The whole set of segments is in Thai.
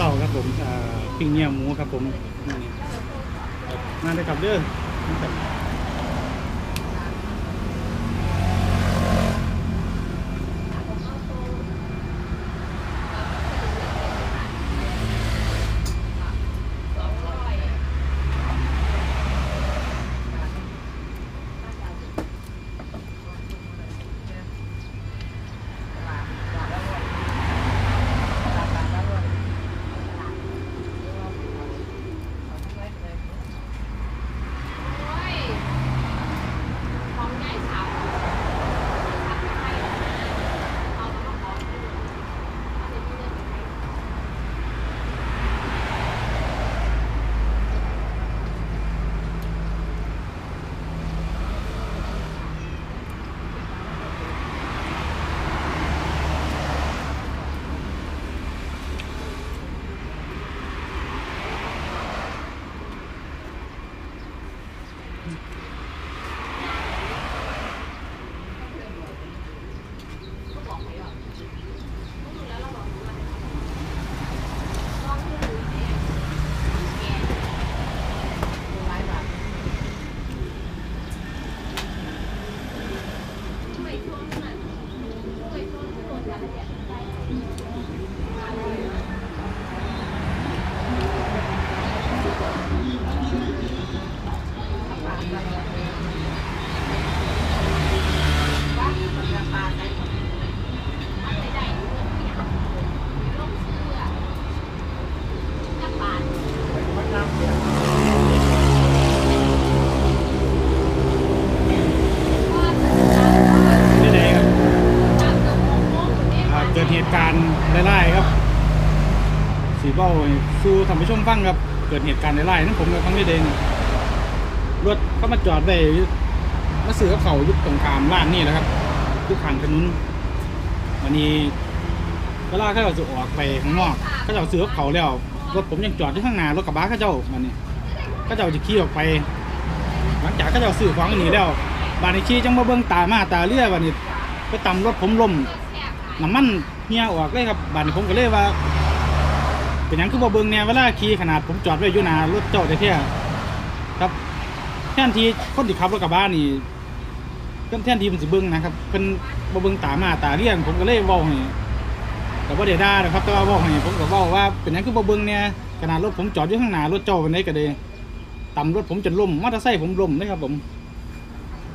เศร้าครับผมปิ้งเนื้อหมูครับผมมาเลยครับเด้อครับ ของใหญ่สาวเอามาขอเอาเดี๋ยวพี่เดินไปให้ นี่ไหนครับอ่าเกิดเหตุการณ์ไล่ๆครับ สี ว่าสู้ทำผู้ชมฟังครับ เกิดเหตุการณ์ในไล่นั่นผมกับฟังไม่เดงรถเข้ามาจอดไว้มาซื้อกเขายุบตรงขามร้านนี่แหละครับทุกขังถนนวันนี้เวลาเขาจะออกไปข้างนอกเขาจะเอาซื้อกเขาแล้วรถผมยังจอดที่ข้างหน้ารถกระบะเขาเจ้ามันนี่เขาเจ้าจะขี่ออกไป หลังจากเขาเจ้าซื้อของหนีแล้วบานนี้ขี่จังมาเบิ่งตามาตาเรือบันนี้ไปตำรถผมล้มน้ำมันเฮียออกเลยครับบานนี้ผมก็เลยว่า เป็นหยังคือบ่เบิ่งเนี่ยเวลาขี่ขนาดผมจอดไว้อยู่หน้ารถเจ้าได้แท้ครับแท่นทีคนที่ขับรถกระบะนี่เพิ่นแท่นทีมันสิเบิ่งนะครับเพิ่นบ่เบิ่งตามาตาเรียงผมก็เลยเว้าให้แต่บ่ได้ด่านะครับแต่ว่าเว้าให้ผมก็เว้าว่าเป็นหยังคือบ่เบิ่งเนี่ยขนาดรถผมจอดอยู่ข้างหน้ารถเจ้าเป็นไดก็ได้ตำรถผมจนล้มมอเตอร์ไซค์ผมล้มเลยครับผม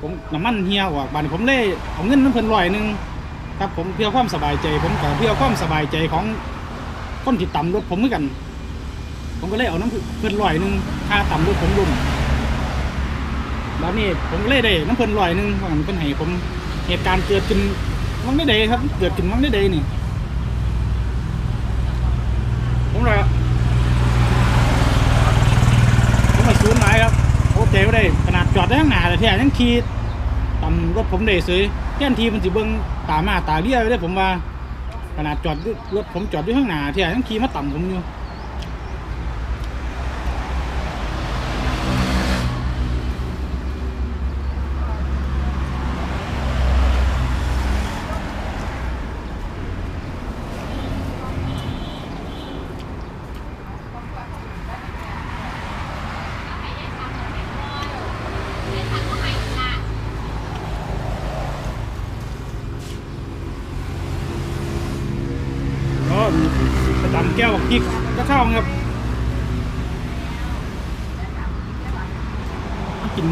ผมน้ำมันเฮียออกบานผมเลยเอาเงินน้ำเพิ่นร้อยหนึ่งครับผมเพื่อความสบายใจ ผมกับเพื่อความสบายใจของ คนที่ต่ำรถผมเหมือนกัน ผมก็เลยเอาน้ำเพิ่นร้อยหนึ่งค่าต่ำรถผมลุ่มแล้วนี่ผมเลยได้น้ำเพิ่นร้อยหนึ่งว่างั้นเพิ่นให้ผมเหตุการณ์เกิดขึ้นมังได้เดครับ เกิดขึ้นมังได้เดนี่ผมเลยผมมาซูนย์หลายครับโอเคไม่ได้ขนาดจอดได้ข้างหน้าแต่แท้ยังขี่ตำรถผมได้ซื้อแค่นทีมันสิเบิ่งตามาตาเรียว้ได้ผมว่า ขนาดจอดรถผมจอดอยู่ข้างหน้าแท้ยังขี่มาต่ำผมอยู่ก็ประจำ แก้วบักพริกก็เข้าครับกิน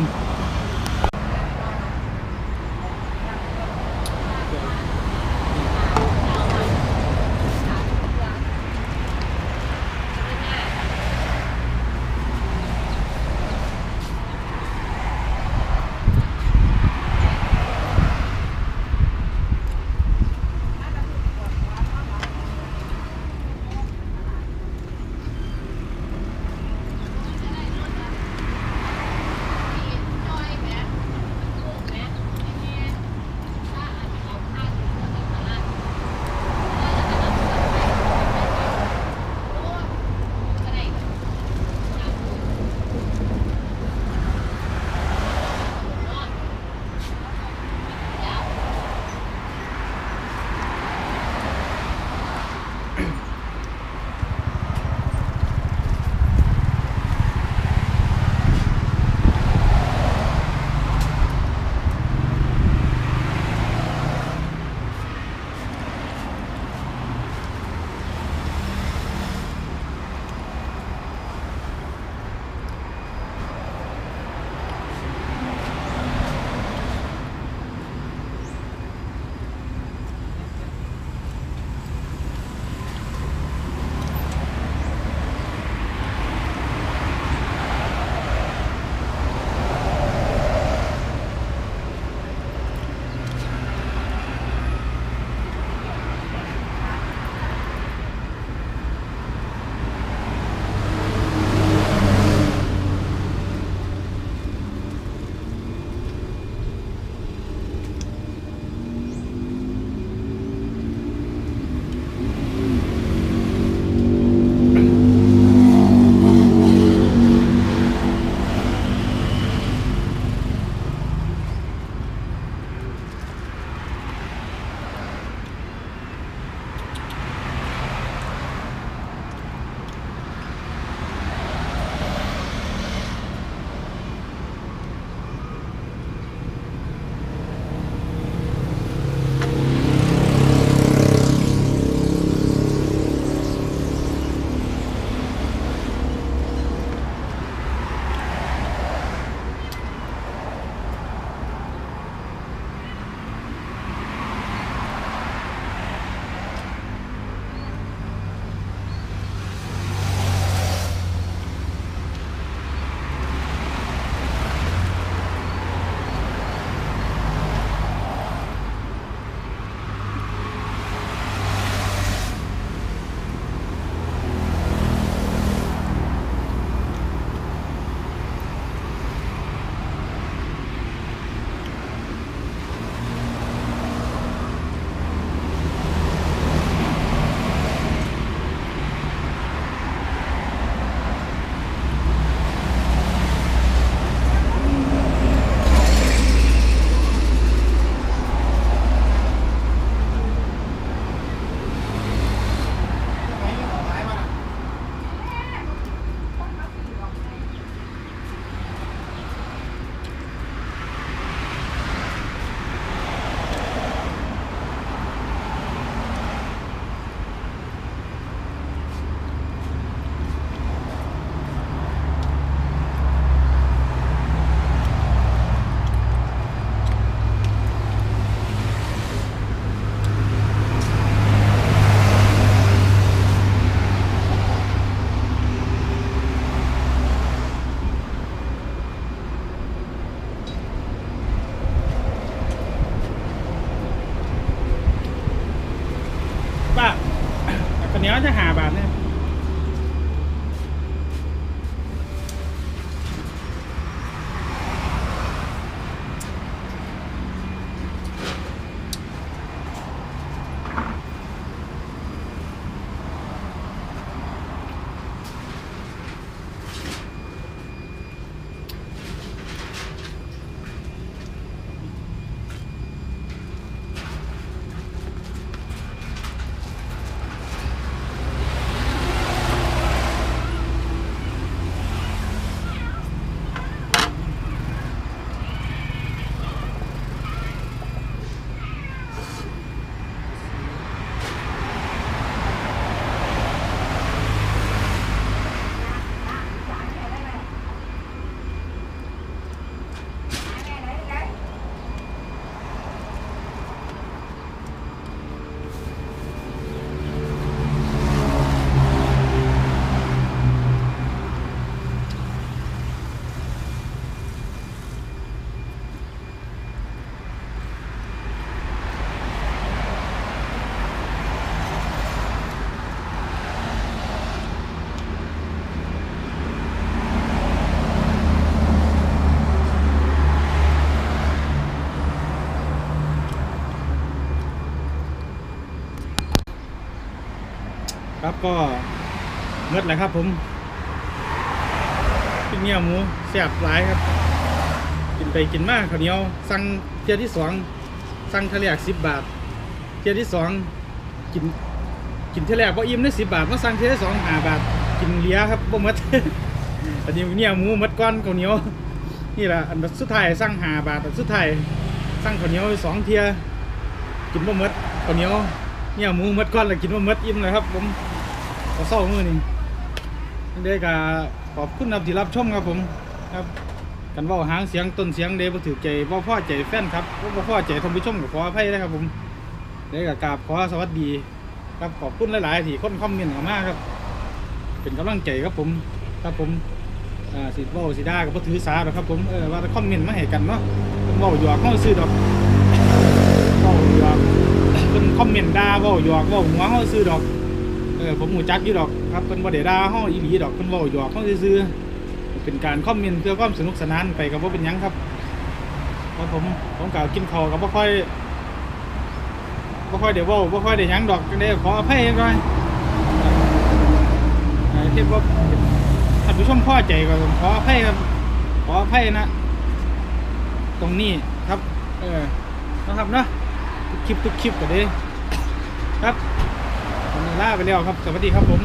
ก็เงดแหละครับผมกินเนื้อหมูแซ่บหลายครับ กินไปกินมากข้าวเหนียว สั่งเที่ยที่สองสั่งทะเลกสิบบาทเที่ยที่สองกินกินเทะเลกพออิ่มได้สิบบาทมาสั่งเที่ยที่สองห้าบาท กินเลี้ยครับบ่มดอันนี้เนี่ยหมูหมดก้อนข้าวเหนียวนี่แหละอันสุดท้ายสั่งห้าบาทอันสุดท้ายสั่งข้าวเหนียวสองเที่ยกินบ่มดข้าวเหนียวเนี่ยหมูหมดก้อนแล้วกินบ่มดอิ่มเลยครับผม ขอเศร้ามือนี่เด็กก็ขอบคุณครับที่รับชมครับผมครับกันว่าหางเสียงต้นเสียงเดบถือใจบ่าพ่อใจแฟนครับบ่าพ่อใจท่านผู้ชมก็ขออภัยนะครับผมเด็กก็กราบขอสวัสดี ครับขอบคุณหลายๆที่ค้นคอมเมนต์เข้ามาครับ เป็นกำลังใจครับผมครับผมอ่าสิเว้าสิด่าก็บ่ถือสาหรอกครับผมเออว่าคอมเมนต์มาให้กันเนาะเพิ่นเว้าหยอกเฮาซื้อดอกเว้าหยอกเพิ่นคอมเมนต์ด่าเว้าหยอกเว้าหัวเฮาซื้อดอก ออผมหูจักอยู่ดอกครับเพิ่นบ่ได้ด่าเฮาอีหลีดอกเพิ่นเว้าหยอกเฮาซื่อเป็นการคอมเมนต์เพื่อความสนุกสนานไปก็บ่เป็นยังครับครับผมผมกล่าวกินข้าวก็บ่ค่อยบ่ค่อยได้เว้าบ่ค่อยได้หยังดอกจังได๋ขออภัยหน่อยเอ่อที่ว่าท่านผู้ชมพ่อใจก็ขออภัยครับขออภัยนะ ตรงนี้ครับ เออนะครับเนาะคลิปทุกคลิปก็เด้ครับ วันนี้ลาไปแล้วครับ สวัสดีครับผม